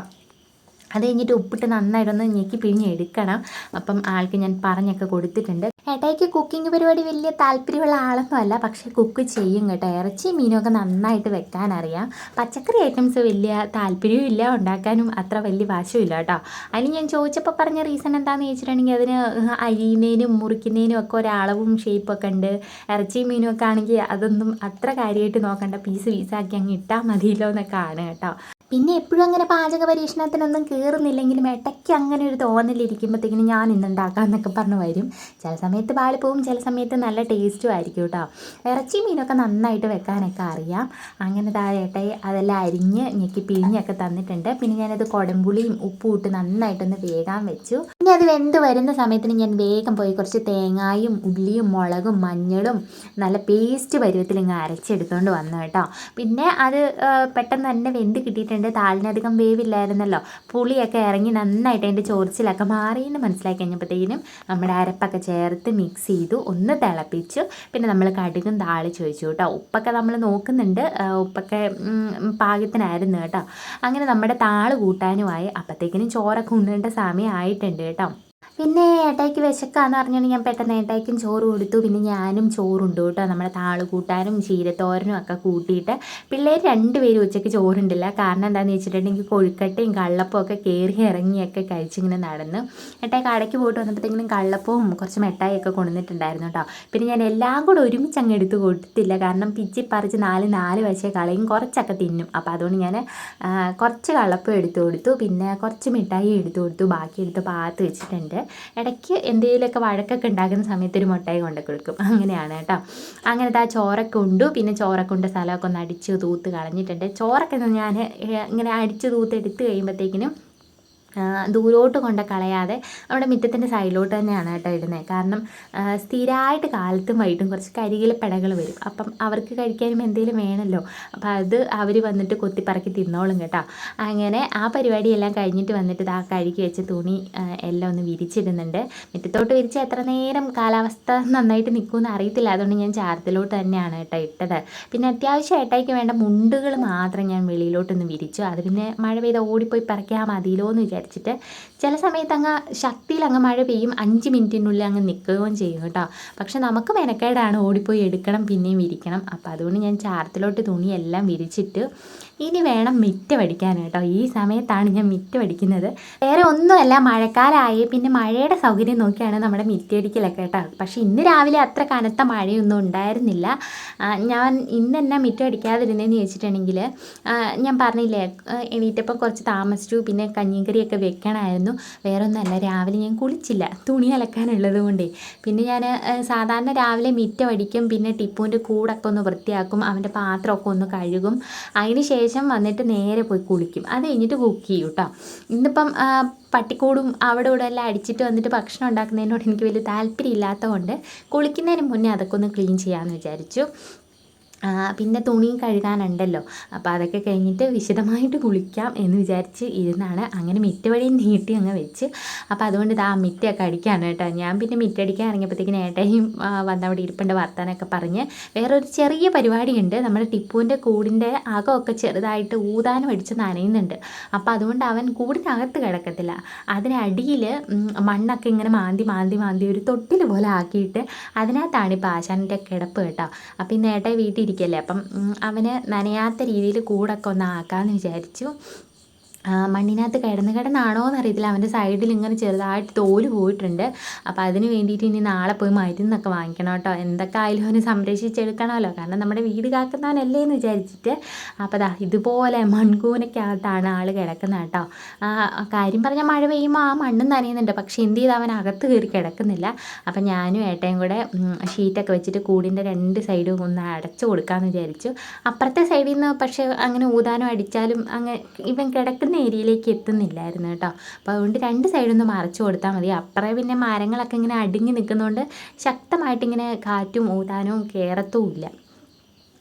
അത് കഴിഞ്ഞിട്ട് ഉപ്പിട്ട് നന്നായിട്ടൊന്ന് ഞെക്കി പിഴിഞ്ഞ് എടുക്കണം. അപ്പം ആൾക്ക് ഞാൻ പറഞ്ഞൊക്കെ കൊടുത്തിട്ടുണ്ട്. ഏട്ടായിക്ക് കുക്കിംഗ് പരിപാടി വലിയ താല്പര്യമുള്ള ആളൊന്നും അല്ല. പക്ഷേ കുക്ക് ചെയ്യും കേട്ടോ. ഇറച്ചി മീനൊക്കെ നന്നായിട്ട് വെക്കാൻ അറിയാം. പച്ചക്കറി ഐറ്റംസ് വലിയ താല്പര്യവും ഇല്ല. ഉണ്ടാക്കാനും അത്ര വലിയ വാശവും ഇല്ല കേട്ടോ. അതിന് ഞാൻ ചോദിച്ചപ്പോൾ പറഞ്ഞ റീസൺ എന്താണെന്ന് ചോദിച്ചിട്ടുണ്ടെങ്കിൽ അതിന് അരിയുന്നതിനും മുറിക്കുന്നതിനും ഒക്കെ ഒരളവും ഷേപ്പൊക്കെ ഉണ്ട്. ഇറച്ചി മീനും ഒക്കെ ആണെങ്കിൽ അതൊന്നും അത്ര കാര്യമായിട്ട് നോക്കണ്ട. പീസ് പീസാക്കി അങ്ങ് ഇട്ടാൽ മതിയല്ലോ എന്നൊക്കെ ആണ് കേട്ടോ. പിന്നെ എപ്പോഴും അങ്ങനെ പാചക പരീക്ഷണത്തിനൊന്നും കയറുന്നില്ലെങ്കിലും ഇടയ്ക്ക് അങ്ങനെ ഒരു തോന്നലിരിക്കുമ്പോഴത്തേക്കിനും ഞാൻ ഇന്നുണ്ടാക്കാമെന്നൊക്കെ പറഞ്ഞു വരും. ചില സമയത്ത് പോവും ചില സമയത്ത് നല്ല ടേസ്റ്റും ആയിരിക്കും കേട്ടോ. ഇറച്ചി മീനൊക്കെ നന്നായിട്ട് വെക്കാനൊക്കെ അറിയാം. അങ്ങനെ താഴെട്ടെ അതെല്ലാം അരിഞ്ഞ് ഞെക്കി പിഴിഞ്ഞൊക്കെ തന്നിട്ടുണ്ട്. പിന്നെ ഞാനത് കുടംപുളിയും ഉപ്പും ഇട്ട് നന്നായിട്ടൊന്ന് വേകാൻ വെച്ചു. പിന്നെ അത് വെന്ത് വരുന്ന സമയത്തിന് ഞാൻ വേഗം പോയി കുറച്ച് തേങ്ങായും ഉള്ളിയും മുളകും മഞ്ഞളും നല്ല പേസ്റ്റ് പരുവത്തിൽ ഇങ്ങ് അരച്ചെടുത്തുകൊണ്ട് വന്നു കേട്ടോ. പിന്നെ അത് പെട്ടെന്ന് തന്നെ വെന്ത് കിട്ടിയിട്ടുണ്ട്. താളിനധികം വേവില്ലായിരുന്നല്ലോ. പുളിയൊക്കെ ഇറങ്ങി നന്നായിട്ട് അതിന്റെ ചോറിച്ചിലൊക്കെ മാറിയെന്ന് മനസ്സിലാക്കി കഴിഞ്ഞപ്പോഴത്തേക്കിനും നമ്മുടെ അരപ്പൊക്കെ ചേർത്ത് മിക്സ് ചെയ്തു ഒന്ന് തിളപ്പിച്ചു. പിന്നെ നമ്മൾ കടുകും താളിച്ച് വെച്ചു കേട്ടോ. ഉപ്പൊക്കെ നമ്മൾ നോക്കുന്നുണ്ട്. ഉപ്പൊക്കെ പാകത്തിനായിരുന്നു കേട്ടോ. അങ്ങനെ നമ്മുടെ താൾ കൂട്ടാനുമായി അപ്പോഴത്തേക്കിനും ചോറൊക്കെ ഉണ്ണേണ്ട സമയം ആയിട്ടുണ്ട് കേട്ടോ. പിന്നെ ഏട്ടായിക്ക് വിശക്കാന്ന് പറഞ്ഞാൽ ഞാൻ പെട്ടെന്ന് ഏട്ടായിക്കും ചോറ് കൊടുത്തു. പിന്നെ ഞാനും ചോറുണ്ട് കേട്ടോ. നമ്മുടെ താൾ കൂട്ടാനും ചീരത്തോരനും ഒക്കെ കൂട്ടിയിട്ട് പിള്ളേർ രണ്ടുപേരും ഉച്ചയ്ക്ക് ചോറുണ്ടില്ല. കാരണം എന്താണെന്ന് വെച്ചിട്ടുണ്ടെങ്കിൽ കൊഴുക്കട്ടയും കള്ളപ്പവും ഒക്കെ കയറി ഇറങ്ങിയൊക്കെ കഴിച്ചിങ്ങനെ നടന്നു ഏട്ടായി കടയ്ക്ക് പോയിട്ട് വന്നപ്പോഴത്തേക്കിനും കള്ളപ്പവും കുറച്ച് മിഠായിയൊക്കെ കൊണ്ടുവന്നിട്ടുണ്ടായിരുന്നു കേട്ടോ. പിന്നെ ഞാൻ എല്ലാം കൂടെ ഒരുമിച്ച് അങ്ങ് എടുത്ത് കൊടുത്തില്ല. കാരണം പിച്ചി പറിച്ച് നാല് നാല് വശേ കളയും. കുറച്ചൊക്കെ തിന്നും. അപ്പോൾ അതുകൊണ്ട് ഞാൻ കുറച്ച് കള്ളപ്പം എടുത്തു കൊടുത്തു. പിന്നെ കുറച്ച് മിഠായി എടുത്തു കൊടുത്തു. ബാക്കി എടുത്ത് പാത്ത് വെച്ചിട്ടുണ്ട്. ഇടയ്ക്ക് എന്തെങ്കിലുമൊക്കെ വഴക്കൊക്കെ ഉണ്ടാക്കുന്ന സമയത്ത് ഒരു മുട്ടായി കൊണ്ട് കൊടുക്കും. അങ്ങനെയാണ് കേട്ടോ. അങ്ങനത്തെ ആ ചോറൊക്കെ ഉണ്ടു. പിന്നെ ചോറൊക്കെ ഉണ്ട്. സ്ഥലമൊക്കെ ഒന്ന് അടിച്ച് തൂത്ത് കളഞ്ഞിട്ടുണ്ട്. ചോറൊക്കെ ഞാൻ ഇങ്ങനെ അടിച്ച് തൂത്ത് എടുത്ത് കഴിയുമ്പോഴത്തേക്കിനും ദൂരോട്ട് കൊണ്ട് കളയാതെ നമ്മുടെ മുറ്റത്തിന്റെ സൈഡിലോട്ട് തന്നെയാണ് കേട്ടോ ഇടുന്നത്. കാരണം സ്ഥിരമായിട്ട് കാലത്തും വൈകിട്ടും കുറച്ച് കരികിലെ പിടകൾ വരും. അപ്പം അവർക്ക് കഴിക്കാനും എന്തെങ്കിലും വേണമല്ലോ. അപ്പം അത് അവർ വന്നിട്ട് കൊത്തിപ്പറക്കി തിന്നോളും കേട്ടോ. അങ്ങനെ ആ പരിപാടിയെല്ലാം കഴിഞ്ഞിട്ട് വന്നിട്ട് ആ കഴുകി വെച്ച തുണി എല്ലാം ഒന്ന് വിരിച്ചിടുന്നുണ്ട്. മുറ്റത്തോട്ട് വിരിച്ച് എത്ര നേരം കാലാവസ്ഥ നന്നായിട്ട് നിൽക്കുമെന്ന് അറിയത്തില്ല. അതുകൊണ്ട് ഞാൻ ചാരത്തിലോട്ട് തന്നെയാണ് കേട്ടോ ഇട്ടത്. പിന്നെ അത്യാവശ്യം ഏട്ടായിക്ക് വേണ്ട മുണ്ടുകൾ മാത്രം ഞാൻ വെളിയിലോട്ടൊന്ന് വിരിച്ചു. അത് പിന്നെ മഴ പെയ്ത ഓടിപ്പോയി പറിക്കാൻ മതിയിലോ എന്ന് വിചാരിച്ചിട്ട്. ചില സമയത്ത് അങ്ങ് ശക്തിയിൽ അങ്ങ് മഴ പെയ്യും അഞ്ച് മിനിറ്റിനുള്ളിൽ അങ്ങ് നിൽക്കുകയും ചെയ്യും കേട്ടോ. പക്ഷെ നമുക്ക് മെനക്കേടാണ് ഓടിപ്പോയി എടുക്കണം പിന്നെയും വിരിക്കണം അപ്പോൾ അതുകൊണ്ട് ഞാൻ ചാരത്തിലോട്ട് തുണിയെല്ലാം വിരിച്ചിട്ട് ഇനി വേണം മിറ്റ വടിക്കാൻ കേട്ടോ. ഈ സമയത്താണ് ഞാൻ മിറ്റ വടിക്കുന്നത് വേറെ ഒന്നുമല്ല മഴക്കാലമായി. പിന്നെ മഴയുടെ സൗകര്യം നോക്കിയാണ് നമ്മുടെ മിറ്റടിക്കലൊക്കെ കേട്ടോ. പക്ഷേ ഇന്ന് രാവിലെ അത്ര കനത്ത മഴയൊന്നും ഉണ്ടായിരുന്നില്ല. ഞാൻ ഇന്ന് എന്നാ മിറ്റ അടിക്കാതിരുന്നതെന്ന് ചോദിച്ചിട്ടുണ്ടെങ്കിൽ ഞാൻ പറഞ്ഞില്ലേ എണീറ്റപ്പം കുറച്ച് താമസിച്ചു. പിന്നെ കഞ്ഞിക്കറിയൊക്കെ വെക്കണമായിരുന്നു. വേറെ ഒന്നല്ല രാവിലെ ഞാൻ കുളിച്ചില്ല. തുണി അലക്കാനുള്ളത് കൊണ്ടേ. പിന്നെ ഞാൻ സാധാരണ രാവിലെ മിറ്റ വടിക്കും പിന്നെ ടിപ്പുവിന്റെ കൂടൊക്കെ ഒന്ന് വൃത്തിയാക്കും. അവന്റെ പാത്രമൊക്കെ ഒന്ന് കഴുകും. അതിന് ശേഷം ശേഷം വന്നിട്ട് നേരെ പോയി കുളിക്കും. അത് കഴിഞ്ഞിട്ട് കുക്ക് ചെയ്യും കേട്ടോ ഇന്നിപ്പം പട്ടിക്കൂടും അവിടെ ഇവിടെ എല്ലാം അടിച്ചിട്ട് വന്നിട്ട് ഭക്ഷണം ഉണ്ടാക്കുന്നതിനോട് എനിക്ക് വലിയ താല്പര്യം ഇല്ലാത്തതുകൊണ്ട് കുളിക്കുന്നതിന് മുന്നേ അതൊക്കെ ഒന്ന് ക്ലീൻ ചെയ്യാമെന്ന് വിചാരിച്ചു. പിന്നെ തുണി കഴുകാനുണ്ടല്ലോ. അപ്പോൾ അതൊക്കെ കഴിഞ്ഞിട്ട് വിശദമായിട്ട് കുളിക്കാം എന്ന് വിചാരിച്ച് ഇരുന്നാണ്. അങ്ങനെ മിറ്റ വഴി നീട്ടി അങ്ങ് വെച്ച്. അപ്പോൾ അതുകൊണ്ട് ഇതാ മിറ്റൊക്കെ അടിക്കാണ് കേട്ടോ. ഞാൻ പിന്നെ മിറ്റടിക്കാൻ ഇറങ്ങിയപ്പോഴത്തേക്കിന് ഏട്ടയും ആ, വന്നവിടെ ഇരിപ്പുണ്ട് വർത്താനൊക്കെ പറഞ്ഞ്. വേറൊരു ചെറിയ പരിപാടിയുണ്ട്. നമ്മുടെ ടിപ്പുവിന്റെ കൂടിന്റെ അകമൊക്കെ ചെറുതായിട്ട് ഊതാനും അടിച്ച് നനയുന്നുണ്ട് അപ്പോൾ അതുകൊണ്ട് അവൻ കൂടിനകത്ത് കിടക്കത്തില്ല. അതിനടിയിൽ മണ്ണൊക്കെ ഇങ്ങനെ മാന്തി മാന്തി മാന്തി ഒരു തൊട്ടിൽ പോലെ ആക്കിയിട്ട് അതിനകത്താണ് ഇപ്പോൾ ആശാന്റെ കിടപ്പ് കേട്ടോ. അപ്പോൾ ഇന്ന് ഏട്ടായി വീട്ടിൽ ഇരിക്കല്ലേ അപ്പം അവന് നനയാത്ത രീതിയിൽ കൂടൊക്കെ ഒന്ന് ആക്കാമെന്ന് വിചാരിച്ചു. മണ്ണിനകത്ത് കിടന്ന് കിടന്നാണോ എന്നറിയത്തില്ല അവന്റെ സൈഡിൽ ഇങ്ങനെ ചെറുതായിട്ട് തോൽ പോയിട്ടുണ്ട്. അപ്പോൾ അതിന് വേണ്ടിയിട്ട് ഇനി നാളെ പോയി മരുന്നൊക്കെ വാങ്ങിക്കണം കേട്ടോ. എന്തൊക്കെ ആയാലും അവന് സംരക്ഷിച്ചെടുക്കണമല്ലോ. കാരണം നമ്മുടെ വീട് കാക്കുന്നവനല്ലേ എന്ന് വിചാരിച്ചിട്ട്. അപ്പോൾ ദാ ഇതുപോലെ മൺകൂനക്കകത്താണ് ആൾ കിടക്കുന്നത് കേട്ടോ. കാര്യം പറഞ്ഞാൽ മഴ പെയ്യുമ്പോൾ ആ മണ്ണും നനയുന്നുണ്ട്. പക്ഷേ എന്ത് ചെയ്ത് അവൻ അകത്ത് കയറി കിടക്കുന്നില്ല. അപ്പം ഞാനും ഏട്ടയും കൂടെ ഷീറ്റൊക്കെ വെച്ചിട്ട് കൂടിന്റെ രണ്ട് സൈഡും ഒന്ന് അടച്ചു കൊടുക്കാമെന്ന് വിചാരിച്ചു. അപ്പുറത്തെ സൈഡിൽ നിന്ന് പക്ഷേ അങ്ങനെ ഊതാനും അടിച്ചാലും അങ്ങനെ ഇവൻ കിടക്കുന്ന ഏരിയയിലേക്ക് എത്തുന്നില്ലായിരുന്നു കേട്ടോ. അപ്പോൾ അതുകൊണ്ട് രണ്ട് സൈഡൊന്ന് മറച്ചു കൊടുത്താൽ മതി. അപ്പുറേ പിന്നെ മരങ്ങളൊക്കെ ഇങ്ങനെ അടുങ്ങി നിൽക്കുന്നതുകൊണ്ട് ശക്തമായിട്ടിങ്ങനെ കാറ്റും ഊതാനും കയറത്തും ഇല്ല.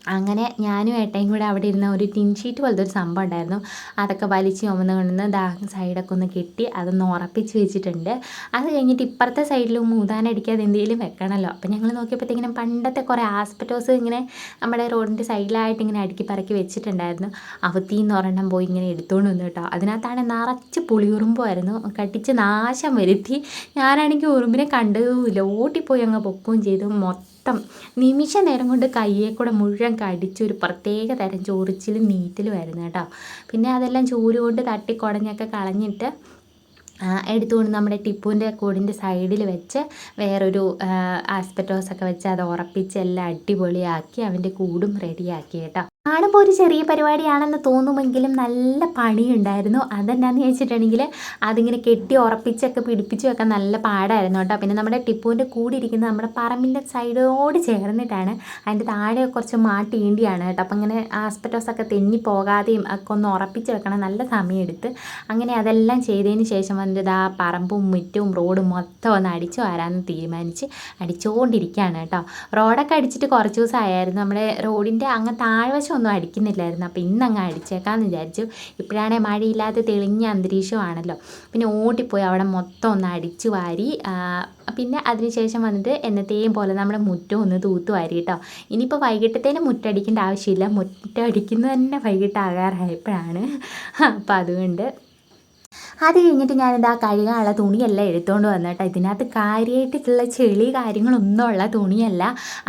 അങ്ങനെ ഞാനും ഏട്ടയും കൂടെ അവിടെ ഇരുന്ന ഒരു ടിൻ ഷീറ്റ് പോലത്തെ ഒരു സംഭവം ഉണ്ടായിരുന്നു. അതൊക്കെ വലിച്ച് ചുമന്ന് കൊണ്ടുവന്ന് ദാ സൈഡൊക്കെ ഒന്ന് കെട്ടി അതൊന്ന് ഉറപ്പിച്ച് വെച്ചിട്ടുണ്ട്. അത് കഴിഞ്ഞിട്ട് ഇപ്പുറത്തെ സൈഡിലും മൂതാനടിക്കാതെ എന്തെങ്കിലും വെക്കണമല്ലോ. അപ്പം ഞങ്ങൾ നോക്കിയപ്പോഴത്തേക്കിനും പണ്ടത്തെ കുറേ ആസ്പെറ്റോസ് ഇങ്ങനെ നമ്മുടെ റോഡിന്റെ സൈഡിലായിട്ട് ഇങ്ങനെ അടുക്കി പറക്കി വെച്ചിട്ടുണ്ടായിരുന്നു. അവത്തിന്ന് ഒരെണ്ണം പോയി ഇങ്ങനെ എടുത്തുകൊണ്ട് വന്നു കേട്ടോ. അതിനകത്താണ് നിറച്ച് പുളിയുറുമ്പായിരുന്നു കട്ടിച്ച് നാശം വരുത്തി. ഞാനാണെങ്കിൽ ഉറുമ്പിനെ കണ്ടതുമില്ല. ഓട്ടിപ്പോയി അങ്ങ് പൊക്കുകയും ചെയ്തു. മൊത്തം നിമിഷ നേരം കൊണ്ട് കയ്യെ കൂടെ മുഴുവൻ കടിച്ച് ഒരു പ്രത്യേക തരം ചൊറിച്ചിലും നീറ്റലുമായിരുന്നു കേട്ടോ. പിന്നെ അതെല്ലാം ചൂൽ കൊണ്ട് തട്ടി കുടഞ്ഞൊക്കെ കളഞ്ഞിട്ട് എടുത്തുകൊണ്ട് നമ്മുടെ ടിപ്പുവിന്റെ കൂടിന്റെ സൈഡിൽ വെച്ച് വേറൊരു ആസ്പെറ്റോസൊക്കെ വെച്ച് അത് ഉറപ്പിച്ച് എല്ലാം അടിപൊളിയാക്കി അവന്റെ കൂടും റെഡിയാക്കി കേട്ടോ. കാണുമ്പോൾ ഒരു ചെറിയ പരിപാടിയാണെന്ന് തോന്നുമെങ്കിലും നല്ല പണിയുണ്ടായിരുന്നു. അതെന്നാന്ന് ചോദിച്ചിട്ടുണ്ടെങ്കിൽ അതിങ്ങനെ കെട്ടി ഉറപ്പിച്ചൊക്കെ പിടിപ്പിച്ചുമൊക്കെ നല്ല പാടായിരുന്നു കേട്ടോ. പിന്നെ നമ്മുടെ ടിപ്പുവിന്റെ കൂടെ ഇരിക്കുന്നത് നമ്മുടെ പറമ്പിന്റെ സൈഡോട് ചേർന്നിട്ടാണ് അതിന്റെ താഴെ കുറച്ച് മാട്ടി ഈണ്ടിയാണ് കേട്ടോ. അപ്പം ഇങ്ങനെ ആസ്പെറ്റോസൊക്കെ തെന്നി പോകാതെയും ഒക്കെ ഒന്ന് ഉറപ്പിച്ച് വെക്കണം നല്ല സമയമെടുത്ത്. അങ്ങനെ അതെല്ലാം ചെയ്തതിന് ശേഷം വന്നിട്ട് ആ പറമ്പും മുറ്റവും റോഡും മൊത്തം ഒന്ന് അടിച്ചു വരാമെന്ന് തീരുമാനിച്ച് അടിച്ചുകൊണ്ടിരിക്കുകയാണ് കേട്ടോ. റോഡൊക്കെ അടിച്ചിട്ട് കുറച്ച് ദിവസമായിരുന്നു നമ്മുടെ റോഡിന്റെ അങ്ങ് താഴ്വശം ഒന്നും അടിക്കുന്നില്ലായിരുന്നു. അപ്പോൾ ഇന്നങ്ങ് അടിച്ചേക്കാമെന്ന് വിചാരിച്ചു. ഇപ്പോഴാണേ മഴയില്ലാതെ തെളിഞ്ഞ അന്തരീക്ഷമാണല്ലോ. പിന്നെ ഓടിപ്പോയി അവിടെ മൊത്തം ഒന്ന് അടിച്ചു വാരി പിന്നെ അതിനുശേഷം വന്നിട്ട് എന്നത്തെയും പോലെ നമ്മുടെ മുറ്റം ഒന്ന് തൂത്ത് വാരി കേട്ടോ ഇനിയിപ്പോൾ വൈകിട്ടത്തേന് മുറ്റടിക്കേണ്ട ആവശ്യമില്ല. മുറ്റടിക്കുന്നത് തന്നെ വൈകിട്ടാകാറായപ്പോഴാണ്. അപ്പോൾ അതുകൊണ്ട് അത് കഴിഞ്ഞിട്ട് ഞാനിതാ കഴുകാനുള്ള തുണിയെല്ലാം എടുത്തുകൊണ്ട് വന്നിട്ട്. ഇതിനകത്ത് കാര്യമായിട്ടുള്ള ചെളി കാര്യങ്ങളൊന്നും ഉള്ള തുണിയല്ല.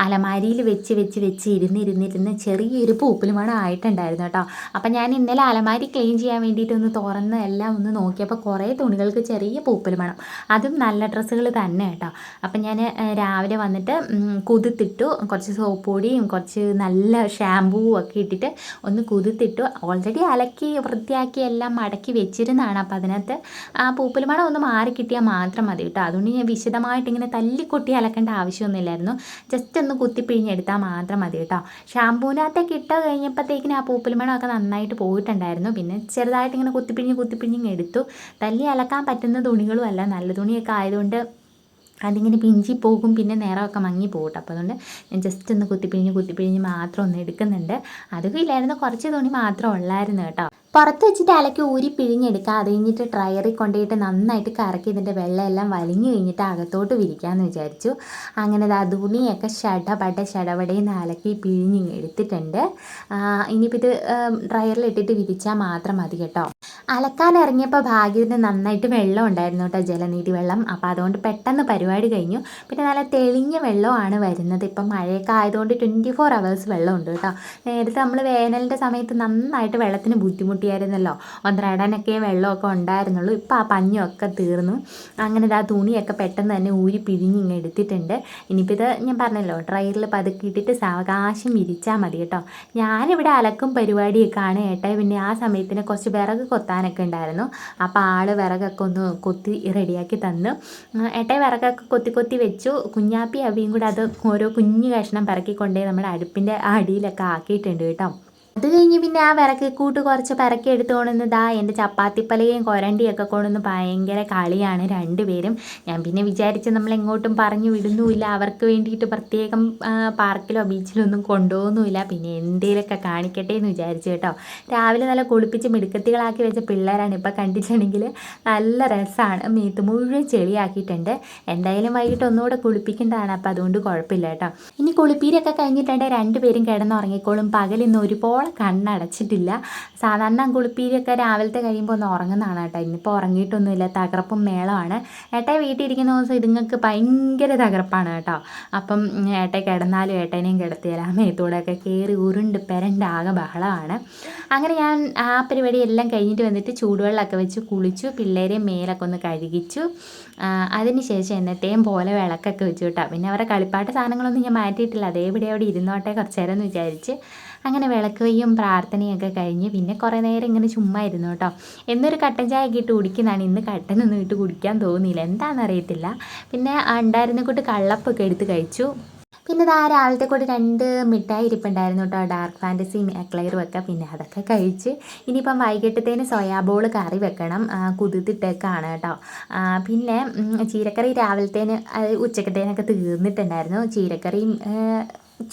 അലമാരിയിൽ വെച്ച് വെച്ച് വെച്ച് ഇരുന്നിരുന്നിരുന്ന് ചെറിയൊരു പൂപ്പലുമണം ആയിട്ടുണ്ടായിരുന്നു കേട്ടോ. അപ്പം ഞാൻ ഇന്നലെ അലമാരി ക്ലീൻ ചെയ്യാൻ വേണ്ടിയിട്ട് ഒന്ന് തുറന്ന് എല്ലാം ഒന്ന് നോക്കിയപ്പോൾ കുറേ തുണികൾക്ക് ചെറിയ പൂപ്പലുമണം അതും നല്ല ഡ്രസ്സുകൾ തന്നെ കേട്ടോ. അപ്പം ഞാൻ രാവിലെ വന്നിട്ട് കുതിത്തിട്ടു. കുറച്ച് സോപ്പ് പൊടിയും കുറച്ച് നല്ല ഷാമ്പൂവും ഒക്കെ ഇട്ടിട്ട് ഒന്ന് കുതിർത്തിട്ടു ഓൾറെഡി അലക്കി വൃത്തിയാക്കി എല്ലാം മടക്കി വെച്ചിരുന്നതാണ്. അപ്പം അതിനകത്ത് ആ പൂപ്പലുമണം ഒന്ന് മാറി കിട്ടിയാൽ മാത്രം മതി കേട്ടോ. അതുകൊണ്ട് ഞാൻ വിശദമായിട്ട് ഇങ്ങനെ തല്ലിക്കൊട്ടി അലക്കേണ്ട ആവശ്യമൊന്നുമില്ലായിരുന്നു. ജസ്റ്റ് ഒന്ന് കുത്തിപ്പിഴിഞ്ഞെടുത്താൽ മാത്രം മതി കേട്ടോ. ഷാമ്പൂവിനകത്തേക്ക് ഇട്ട് കഴിഞ്ഞപ്പോഴത്തേക്കിന് ആ പൂപ്പലുമണമൊക്കെ നന്നായിട്ട് പോയിട്ടുണ്ടായിരുന്നു. പിന്നെ ചെറുതായിട്ട് ഇങ്ങനെ കുത്തിപ്പിഴിഞ്ഞ് കുത്തിപ്പിഴിഞ്ഞ് എടുത്തു. തല്ലി അലക്കാൻ പറ്റുന്ന തുണികളും അല്ല. നല്ല തുണിയൊക്കെ ആയതുകൊണ്ട് അതിങ്ങനെ പിഞ്ചി പോകും. പിന്നെ നേരമൊക്കെ മങ്ങി പോകും കേട്ടോ അപ്പോൾ അതുകൊണ്ട് ഞാൻ ജസ്റ്റ് ഒന്ന് കുത്തിപ്പിഴിഞ്ഞ് കുത്തിപ്പിഴിഞ്ഞ് മാത്രം ഒന്ന് എടുക്കുന്നുണ്ട്. അതും ഇല്ലായിരുന്നു. കുറച്ച് തുണി മാത്രം ഉള്ളായിരുന്നു കേട്ടോ. പുറത്ത് വെച്ചിട്ട് അലക്കി ഊരി പിഴിഞ്ഞെടുക്കുക. അത് കഴിഞ്ഞിട്ട് ഡ്രയറിൽ കൊണ്ടുപോയിട്ട് നന്നായിട്ട് കറക്കി ഇതിന്റെ വെള്ളമെല്ലാം വലിഞ്ഞു കഴിഞ്ഞിട്ട് അകത്തോട്ട് വിരിക്കാമെന്ന് വിചാരിച്ചു. അങ്ങനെ ദാ തുണിയൊക്കെ ഷടപട ഷടപടയെന്ന് അലക്കി പിഴിഞ്ഞ് എടുത്തിട്ടുണ്ട്. ആ, ഇനിയിപ്പോൾ ഇത് ഡ്രയറിൽ ഇട്ടിട്ട് വിരിച്ചാൽ മാത്രം മതി കേട്ടോ. അലക്കാൻ ഇറങ്ങിയപ്പോൾ ഭാഗ്യത്തിന് നന്നായിട്ട് വെള്ളം ഉണ്ടായിരുന്നു കേട്ടോ ജലനിധി വെള്ളം. അപ്പോൾ അതുകൊണ്ട് പെട്ടെന്ന് പരിപാടി കഴിഞ്ഞു. പിന്നെ നല്ല തെളിഞ്ഞ വെള്ളമാണ് വരുന്നത്. ഇപ്പം മഴയൊക്കെ ആയതുകൊണ്ട് ട്വന്റി ഫോർ അവേഴ്സ് വെള്ളമുണ്ട് കേട്ടോ. നേരത്തെ നമ്മൾ വേനലിന്റെ സമയത്ത് നന്നായിട്ട് വെള്ളത്തിന് ബുദ്ധിമുട്ടിയായിരുന്നല്ലോ ഒന്നരടനൊക്കെ വെള്ളമൊക്കെ ഉണ്ടായിരുന്നുള്ളൂ. ഇപ്പോൾ ആ പഞ്ഞൊക്കെ തീർന്നു. അങ്ങനെ ആ തുണിയൊക്കെ പെട്ടെന്ന് തന്നെ ഊരി പിഴിഞ്ഞ് ഇങ്ങനെ എടുത്തിട്ടുണ്ട്. ഇനിയിപ്പോൾ ഇത് ഞാൻ പറഞ്ഞല്ലോ ഡ്രയറിൽ പതുക്കെ ഇട്ടിട്ട് സാവകാശം വിരിച്ചാൽ മതി കേട്ടോ. ഞാനിവിടെ അലക്കും പരിപാടിയൊക്കെയാണ് ഏട്ടാ. പിന്നെ ആ സമയത്തിന് കുറച്ച് വിറക് കൊത്താനൊക്കെ ഉണ്ടായിരുന്നു. അപ്പോൾ ആൾ വിറകൊക്കെ ഒന്ന് കൊത്തി റെഡിയാക്കി തന്നു. ഏട്ടായി വിറകൊക്കെ കൊത്തി കൊത്തി വെച്ചു. കുഞ്ഞാപ്പി അവിയും കൂടെ അത് ഓരോ കുഞ്ഞു കഷ്ണം പിറക്കിക്കൊണ്ടേ നമ്മുടെ അടുപ്പിന്റെ അടിയിലൊക്കെ ആക്കിയിട്ടുണ്ട് കേട്ടോ. അത് കഴിഞ്ഞ് പിന്നെ ആ വിറക്ക് കൂട്ട് കുറച്ച് പിറക്കി എടുത്തുകൊണ്ടുവന്ന് ദാ എന്റെ ചപ്പാത്തിപ്പലയും കൊരണ്ടിയൊക്കെ കൊണ്ടുവന്ന് ഭയങ്കര കളിയാണ് രണ്ടുപേരും. ഞാൻ പിന്നെ വിചാരിച്ച് നമ്മൾ എങ്ങോട്ടും പറഞ്ഞു വിടുന്നുമില്ല. അവർക്ക് വേണ്ടിയിട്ട് പ്രത്യേകം പാർക്കിലോ ബീച്ചിലോ ഒന്നും കൊണ്ടുപോകുന്നുമില്ല. പിന്നെ എന്തെങ്കിലുമൊക്കെ കാണിക്കട്ടെ എന്ന് വിചാരിച്ചു കേട്ടോ. രാവിലെ നല്ല കുളിപ്പിച്ച് മിടുക്കത്തികളാക്കി വെച്ച പിള്ളേരാണ് ഇപ്പോൾ കണ്ടിട്ടുണ്ടെങ്കിൽ നല്ല രസമാണ് മേത്ത് മുഴുവൻ ചെളിയാക്കിയിട്ടുണ്ട്. എന്തായാലും വൈകിട്ട് ഒന്നുകൂടെ കുളിപ്പിക്കേണ്ടതാണ്. അപ്പോൾ അതുകൊണ്ട് കുഴപ്പമില്ല കേട്ടോ. ഇനി കുളിപ്പീരൊക്കെ കഴിഞ്ഞിട്ടുണ്ടെങ്കിൽ രണ്ടുപേരും കിടന്നുറങ്ങിക്കോളും. പകലിന്ന് ഒരുപോലെ കണ്ണടച്ചിട്ടില്ല. സാധാരണ കുളിപ്പീരിയൊക്കെ രാവിലത്തെ കഴിയുമ്പോൾ ഒന്ന് ഉറങ്ങുന്നതാണ് കേട്ടോ. ഇന്നിപ്പോൾ ഉറങ്ങിയിട്ടൊന്നുമില്ല. തകർപ്പും മേളമാണ് ഏട്ടായി വീട്ടിൽ ഇരിക്കുന്ന ദിവസം ഇതുങ്ങൾക്ക് ഭയങ്കര തകർപ്പാണ് കേട്ടോ. അപ്പം ഏട്ടയെ കിടന്നാലും ഏട്ടനെയും കിടത്തിയാൽ ആ മേത്തൂടെയൊക്കെ കയറി ഉരുണ്ട് പെരണ്ട് ആകെ ബഹളമാണ്. അങ്ങനെ ഞാൻ ആ പരിപാടി എല്ലാം കഴിഞ്ഞിട്ട് വന്നിട്ട് ചൂടുവെള്ളമൊക്കെ വെച്ച് കുളിച്ചു. പിള്ളേരെ മേലൊക്കെ ഒന്ന് കഴുകിച്ചു. അതിനുശേഷം എന്നത്തെയും പോലെ വിളക്കൊക്കെ വെച്ചു കേട്ടോ. പിന്നെ അവരുടെ കളിപ്പാട്ട സാധനങ്ങളൊന്നും ഞാൻ മാറ്റിയിട്ടില്ല. അതേപടി അവിടെ ഇരുന്നോട്ടെ കുറച്ച് നേരം എന്ന് വിചാരിച്ച്. അങ്ങനെ വിളക്കുകയും പ്രാർത്ഥനയൊക്കെ കഴിഞ്ഞ് പിന്നെ കുറേ നേരം ഇങ്ങനെ ചുമ്മാ ഇരുന്നു കേട്ടോ. എന്നൊരു കട്ടൻ ചായ ഒക്കെ ഇട്ട് കുടിക്കുന്നതാണ്. ഇന്ന് കട്ടനൊന്നും ഇട്ട് കുടിക്കാൻ തോന്നിയില്ല. എന്താണെന്നറിയത്തില്ല പിന്നെ ഉണ്ടായിരുന്ന കൂട്ട് കള്ളപ്പൊക്കെ എടുത്ത് കഴിച്ചു. പിന്നെ ഇതാ രാവിലത്തെ കൂടി രണ്ട് മിഠായി ഇരിപ്പുണ്ടായിരുന്നു കേട്ടോ. ഡാർക്ക് ഫാന്റസിയും എക്ലയറും ഒക്കെ. പിന്നെ അതൊക്കെ കഴിച്ച് ഇനിയിപ്പം വൈകിട്ടത്തേന് സോയാബോൾ കറി വെക്കണം. കുതിർത്തിട്ടേക്കാണ് കേട്ടോ. പിന്നെ ചീരക്കറി രാവിലത്തേന് ഉച്ചക്കത്തേനൊക്കെ തീർന്നിട്ടുണ്ടായിരുന്നു. ചീരക്കറിയും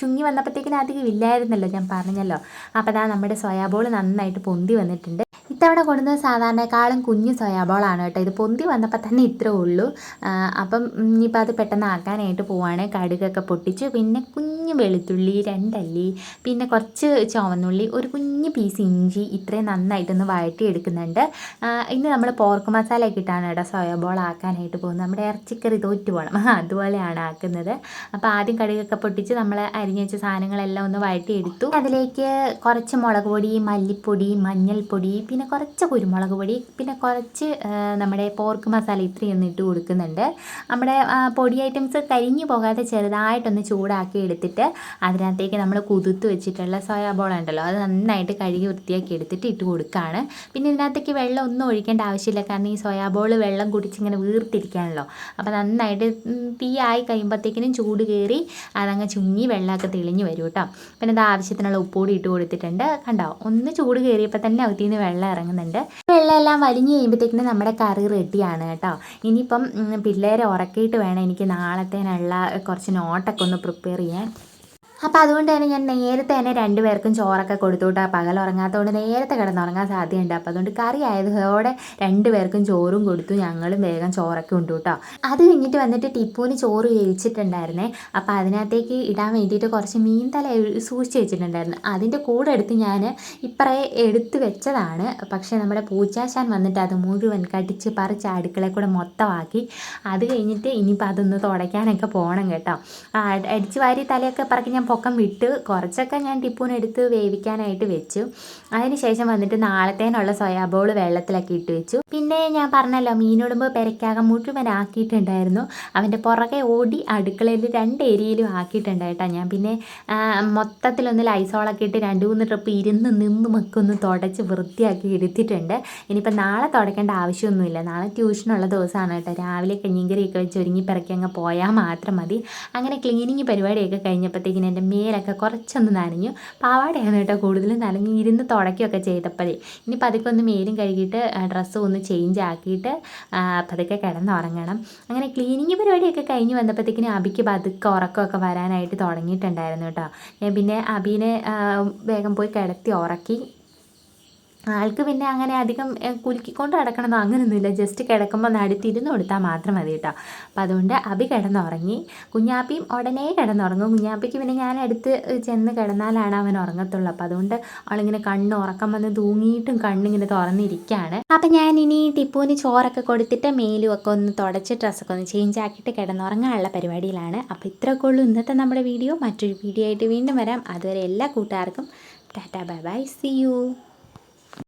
ചുങ്ങി വന്നപ്പോഴത്തേക്കിനും അധികം ഇല്ലായിരുന്നല്ലോ ഞാൻ പറഞ്ഞല്ലോ. അപ്പോൾ അതാ നമ്മുടെ സോയാബോൾ നന്നായിട്ട് പൊന്തി വന്നിട്ടുണ്ട്. ഇത്തവണ കൊണ്ടുവന്നത് സാധാരണക്കാളും കുഞ്ഞു സോയാബോളാണ് കേട്ടോ. ഇത് പൊന്തി വന്നപ്പോൾ തന്നെ ഇത്രേ ഉള്ളൂ. അപ്പം ഇനിയിപ്പോൾ അത് പെട്ടെന്ന് ആക്കാനായിട്ട് പോവാണ്. കടുകൊക്കെ പൊട്ടിച്ച് പിന്നെ കുഞ്ഞു വെളുത്തുള്ളി രണ്ടല്ലി പിന്നെ കുറച്ച് ചുവന്നുള്ളി ഒരു കുഞ്ഞ് പീസ് ഇഞ്ചി ഇത്രയും നന്നായിട്ടൊന്ന് വഴറ്റി എടുക്കുന്നുണ്ട് ആ, ഇന്ന് നമ്മൾ പോർക്ക് മസാലയൊക്കെ ഇട്ടാണ് കേട്ടോ സോയാബോൾ ആക്കാനായിട്ട് പോകുന്നത്. നമ്മുടെ ഇറച്ചിക്കറി തോറ്റു പോകണം [LAUGHS] അതുപോലെയാണ് ആക്കുന്നത്. അപ്പോൾ ആദ്യം കടുകൊക്കെ പൊട്ടിച്ച് നമ്മൾ അരിഞ്ഞ് വെച്ച സാധനങ്ങളെല്ലാം ഒന്ന് വഴറ്റിയെടുത്തു. അതിലേക്ക് കുറച്ച് മുളക് പൊടി മല്ലിപ്പൊടി മഞ്ഞൾപ്പൊടി പിന്നെ കുറച്ച് കുരുമുളക് പൊടി പിന്നെ കുറച്ച് നമ്മുടെ പോർക്ക് മസാല ഇത്രയും ഒന്ന് ഇട്ട് കൊടുക്കുന്നുണ്ട്. നമ്മുടെ പൊടി ഐറ്റംസ് കരിഞ്ഞു പോകാതെ ചെറുതായിട്ടൊന്ന് ചൂടാക്കി എടുത്തിട്ട് അതിനകത്തേക്ക് നമ്മൾ കുതിർത്ത് വെച്ചിട്ടുള്ള സോയാ ബോൾ ഉണ്ടല്ലോ അത് നന്നായിട്ട് കഴുകി വൃത്തിയാക്കി എടുത്തിട്ട് ഇട്ട് കൊടുക്കുകയാണ് പിന്നെ ഇതിനകത്തേക്ക് വെള്ളം ഒന്നും ഒഴിക്കേണ്ട ആവശ്യമില്ല കാരണം ഈ സോയാ ബോൾ വെള്ളം കുടിച്ചിങ്ങനെ വീർത്തിരിക്കുകയാണല്ലോ അപ്പോൾ നന്നായിട്ട് തീ ആയി കഴിയുമ്പോഴത്തേക്കിനും ചൂട് കയറി അതങ്ങ് ചുങ്ങി വെള്ളമൊക്കെ തെളിഞ്ഞ് വരും കേട്ടോ. പിന്നെ അത് ആവശ്യത്തിനുള്ള ഉപ്പുകൂടി ഇട്ട് കൊടുത്തിട്ടുണ്ട്. കണ്ടോ? ഒന്ന് ചൂട് കയറിയപ്പോൾ തന്നെ അകത്തിൽ നിന്ന് വെള്ളം ഇറങ്ങുന്നുണ്ട്. വെള്ളം എല്ലാം വലിഞ്ഞ് കഴിയുമ്പോഴത്തേക്കിനും നമ്മുടെ കറി റെഡിയാണ് കേട്ടോ. ഇനിയിപ്പം പിള്ളേരെ ഉറക്കിയിട്ട് വേണം എനിക്ക് നാളത്തേനുള്ള കുറച്ച് നോട്ടൊക്കെ ഒന്ന് പ്രിപ്പയർ ചെയ്യാൻ. അപ്പോൾ അതുകൊണ്ട് തന്നെ ഞാൻ നേരത്തെ തന്നെ രണ്ടുപേർക്കും ചോറൊക്കെ കൊടുത്തുവിട്ടാൽ പകൽ ഉറങ്ങാത്തതുകൊണ്ട് നേരത്തെ കിടന്നുറങ്ങാൻ സാധ്യതയുണ്ട്. അപ്പോൾ അതുകൊണ്ട് കറി ആയതോടെ രണ്ടുപേർക്കും ചോറും കൊടുത്തു. ഞങ്ങളും വേഗം ചോറൊക്കെ ഉണ്ട് കേട്ടോ അത് കഴിഞ്ഞിട്ട് വന്നിട്ട് ടിപ്പുവിന് ചോറ് വേവിച്ചിട്ടുണ്ടായിരുന്നേ. അപ്പോൾ അതിനകത്തേക്ക് ഇടാൻ വേണ്ടിയിട്ട് കുറച്ച് മീൻ തല സൂക്ഷിച്ച് വെച്ചിട്ടുണ്ടായിരുന്നു. അതിന്റെ കൂടെ എടുത്ത് ഞാൻ ഇപ്പറേ എടുത്ത് വെച്ചതാണ്. പക്ഷേ നമ്മുടെ പൂച്ചാശാൻ വന്നിട്ട് അത് മുഴുവൻ കടിച്ച് പറിച്ച് അടുക്കളയിൽ കൂടെ മൊത്തമാക്കി. അത് കഴിഞ്ഞിട്ട് ഇനിയിപ്പോൾ അതൊന്ന് തുടയ്ക്കാനൊക്കെ പോകണം കേട്ടോ. അടിച്ച് വാരി തലയൊക്കെ പറക്കി ഞാൻ പൊക്കം വിട്ട് കുറച്ചൊക്കെ ഞാൻ ടിപ്പൂനെടുത്ത് വേവിക്കാനായിട്ട് വെച്ചു. അതിന് ശേഷം വന്നിട്ട് നാളത്തേനുള്ള സോയാബോൾ വെള്ളത്തിലൊക്കെ ഇട്ട് വെച്ചു. പിന്നെ ഞാൻ പറഞ്ഞല്ലോ മീനുടുമ്പ് പെരക്കാകം മുഴുവൻ ആക്കിയിട്ടുണ്ടായിരുന്നു. അവന്റെ പുറകെ ഓടി അടുക്കളയിൽ രണ്ട് ഏരിയയിലും ആക്കിയിട്ടുണ്ട് കേട്ടോ ഞാൻ. പിന്നെ മൊത്തത്തിലൊന്ന് ലൈസോളൊക്കെ ഇട്ട് രണ്ട് മൂന്ന് ട്രിപ്പ് ഇരുന്ന് നിന്ന് മക്കൊന്ന് തുടച്ച് വൃത്തിയാക്കി എടുത്തിട്ടുണ്ട്. ഇനിയിപ്പോൾ നാളെ തുടക്കേണ്ട ആവശ്യമൊന്നുമില്ല. നാളെ ട്യൂഷനുള്ള ദിവസമാണ് കേട്ടോ. രാവിലെ കഞ്ഞിങ്കരിയൊക്കെ വെച്ച് ഒരുങ്ങി പിറക്കി അങ്ങ് പോയാൽ മാത്രം മതി. അങ്ങനെ ക്ലീനിങ് പരിപാടിയൊക്കെ കഴിഞ്ഞപ്പോഴത്തേക്കിനും എന്റെ മേലൊക്കെ കുറച്ചൊന്ന് നനഞ്ഞു. പാവാടയാണ് കേട്ടോ കൂടുതലും നനഞ്ഞ് ഇരുന്ന് തുടക്കുകയൊക്കെ ചെയ്തപ്പോഴേ. ഇനി പതുക്കെ ഒന്ന് മേലും കഴുകിയിട്ട് ഡ്രസ്സ് ഒന്ന് ചേഞ്ച് ആക്കിയിട്ട് പതുക്കെ കിടന്നുറങ്ങണം അങ്ങനെ ക്ലീനിങ് പരിപാടിയൊക്കെ കഴിഞ്ഞ് വന്നപ്പോഴത്തേക്കിനും അബിക്ക് പതുക്കെ ഉറക്കമൊക്കെ വരാനായിട്ട് തുടങ്ങിയിട്ടുണ്ടായിരുന്നു കേട്ടോ. ഞാൻ പിന്നെ അബീനെ വേഗം പോയി കിടത്തി ഉറക്കി ആൾക്ക് പിന്നെ അങ്ങനെ അധികം കുലുക്കിക്കൊണ്ട് കിടക്കണമെന്നോ അങ്ങനെയൊന്നുമില്ല ജസ്റ്റ് കിടക്കുമ്പോൾ നടുത്തിരുന്ന് കൊടുത്താൽ മാത്രം മതി കേട്ടോ. അപ്പം അതുകൊണ്ട് അബി കിടന്നുറങ്ങി. കുഞ്ഞാപ്പിയും ഉടനെ കിടന്നുറങ്ങും. കുഞ്ഞാപ്പിക്ക് പിന്നെ ഞാൻ അടുത്ത് ചെന്ന് കിടന്നാലാണ് അവൻ ഉറങ്ങത്തുള്ളൂ. അപ്പം അതുകൊണ്ട് അവളിങ്ങനെ കണ്ണ് ഉറക്കം വന്ന് തൂങ്ങിയിട്ടും കണ്ണിങ്ങനെ തുറന്നിരിക്കുകയാണ് അപ്പം ഞാൻ ഇനി ടിപ്പുവിന് ചോറൊക്കെ കൊടുത്തിട്ട് മേലും ഒക്കെ ഒന്ന് തുടച്ച് ഡ്രസ്സൊക്കെ ഒന്ന് ചേഞ്ച് ആക്കിയിട്ട് കിടന്നുറങ്ങാനുള്ള പരിപാടിയിലാണ്. അപ്പോൾ ഇത്രയൊക്കെ ഉള്ളൂ ഇന്നത്തെ നമ്മുടെ വീഡിയോ. മറ്റൊരു വീഡിയോ ആയിട്ട് വീണ്ടും വരാം. അതുവരെ എല്ലാ കൂട്ടുകാർക്കും tata bye bye. See you